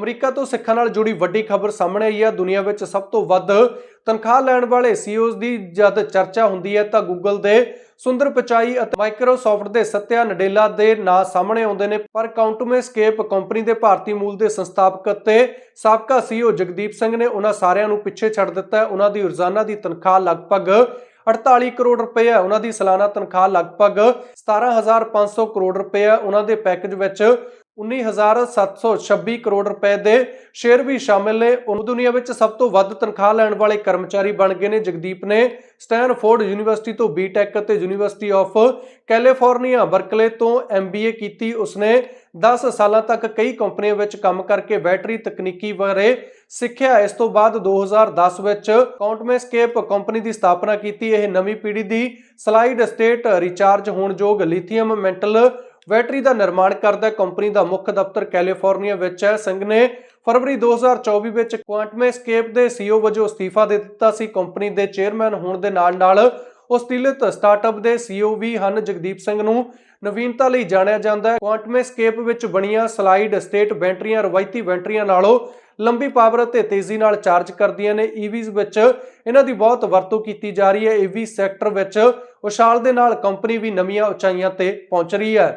America ਤੋਂ ਸਿੱਖਾਂ ਨਾਲ ਜੁੜੀ ਵੱਡੀ ਖਬਰ ਸਾਹਮਣੇ ਆਈ ਹੈ। ਦੁਨੀਆ ਵਿੱਚ ਸਭ ਤੋਂ ਵੱਧ ਤਨਖਾਹ ਲੈਣ ਵਾਲੇ ਸੀਈਓਜ਼ ਦੀ ਜਦ ਚਰਚਾ ਹੁੰਦੀ ਹੈ ਤਾਂ ਗੂਗਲ ਦੇ ਸੁੰਦਰ ਪਿਚਾਈ ਅਤੇ ਮਾਈਕਰੋਸਾਫਟ ਦੇ ਸਤਿਆ ਨਡੇਲਾ ਦੇ ਨਾਂ ਸਾਹਮਣੇ ਆਉਂਦੇ ਨੇ। ਪਰ ਕਾਉਂਟਮੇਸਕੇਪ ਕੰਪਨੀ ਦੇ ਭਾਰਤੀ ਮੂਲ ਦੇ ਸੰਸਥਾਪਕ ਅਤੇ ਸਾਬਕਾ ਸੀਈਓ ਜਗਦੀਪ ਸਿੰਘ ਨੇ ਉਹਨਾਂ ਸਾਰਿਆਂ ਨੂੰ ਪਿੱਛੇ ਛੱਡ ਦਿੱਤਾ ਹੈ। ਉਹਨਾਂ ਦੀ ਰੋਜ਼ਾਨਾ ਦੀ ਤਨਖਾਹ ਲਗਭਗ 48 ਕਰੋੜ ਰੁਪਏ ਹੈ। ਉਹਨਾਂ ਦੀ ਸਾਲਾਨਾ ਤਨਖਾਹ ਲਗਭਗ 17500 ਕਰੋੜ ਰੁਪਏ ਹੈ। ਉਹਨਾਂ ਦੇ ਪੈਕੇਜ ਵਿੱਚ 19726 ਕਰੋੜ ਰੁਪਏ ਦੇ ਸ਼ੇਅਰ ਵੀ ਸ਼ਾਮਿਲ ਨੇ। ਉਹ ਦੁਨੀਆ ਵਿੱਚ ਸਭ ਤੋਂ ਵੱਧ ਤਨਖਾਹ ਲੈਣ ਵਾਲੇ ਕਰਮਚਾਰੀ ਬਣ ਗਏ ਨੇ। ਜਗਦੀਪ ਨੇ ਸਟੈਨਫੋਰਡ ਯੂਨੀਵਰਸਿਟੀ ਤੋਂ ਬੀਟੈਕ ਅਤੇ ਯੂਨੀਵਰਸਿਟੀ ਆਫ ਕੈਲੀਫੋਰਨੀਆ, ਬਰਕਲੇ ਤੋਂ ਐਮਬੀਏ ਕੀਤੀ। ਉਸਨੇ 10 ਸਾਲਾਂ ਤੱਕ ਕਈ ਕੰਪਨੀਆਂ ਵਿੱਚ ਕੰਮ ਕਰਕੇ ਬੈਟਰੀ ਤਕਨੀਕੀ ਬਾਰੇ ਸਿੱਖਿਆ। ਇਸ ਤੋਂ ਬਾਅਦ 2010 ਵਿੱਚ ਕਾਉਂਟਮੇਸਕੇਪ ਕੰਪਨੀ ਦੀ ਸਥਾਪਨਾ ਕੀਤੀ। ਇਹ ਨਵੀਂ ਪੀੜ੍ਹੀ ਦੀ ਸਲਾਈਡ ਸਟੇਟ ਰਿਚਾਰਜ ਹੋਣਯੋਗ ਲਿਥੀਅਮ, ਮੈਂਟਲ ਬੈਟਰੀ ਦਾ ਨਿਰਮਾਣ ਕਰਦਾ ਕੰਪਨੀ ਦਾ ਮੁੱਖ ਦਫ਼ਤਰ ਕੈਲੀਫੋਰਨੀਆ ਵਿੱਚ ਹੈ। ਸਿੰਘ ਨੇ ਫਰਵਰੀ 2024 ਵਿੱਚ ਕੁਆਂਟਮੇਸਕੇਪ ਦੇ ਸੀਈਓ ਵਜੋਂ ਅਸਤੀਫਾ ਦੇ ਦਿੱਤਾ ਸੀ। ਕੰਪਨੀ ਦੇ ਚੇਅਰਮੈਨ ਹੋਣ ਦੇ ਨਾਲ-ਨਾਲ ਉਹ ਸਟੀਲਤ ਸਟਾਰਟਅਪ ਦੇ ਸੀਈਓ ਵੀ ਹਨ। ਜਗਦੀਪ ਸਿੰਘ ਨੂੰ ਨਵੀਨਤਾ ਲਈ ਜਾਣਿਆ ਜਾਂਦਾ ਹੈ। ਕੁਆਂਟਮੇਸਕੇਪ ਵਿੱਚ ਬਣੀਆਂ ਸਲਾਈਡ ਸਟੇਟ ਬੈਟਰੀਆਂ, ਰਵਾਇਤੀ ਬੈਟਰੀਆਂ ਨਾਲੋਂ ਲੰਬੀ ਪਾਵਰ ਅਤੇ ਤੇਜ਼ੀ ਨਾਲ ਚਾਰਜ ਕਰਦੀਆਂ ਨੇ। EVs ਵਿੱਚ ਇਹਨਾਂ ਦੀ ਬਹੁਤ ਵਰਤੋਂ ਕੀਤੀ ਜਾ ਰਹੀ ਹੈ। ਈਵੀ ਸੈਕਟਰ ਵਿੱਚ ਉਛਾਲ ਦੇ ਨਾਲ ਕੰਪਨੀ ਵੀ ਨਵੀਆਂ ਉਚਾਈਆਂ ਤੇ ਪਹੁੰਚ ਰਹੀ ਹੈ।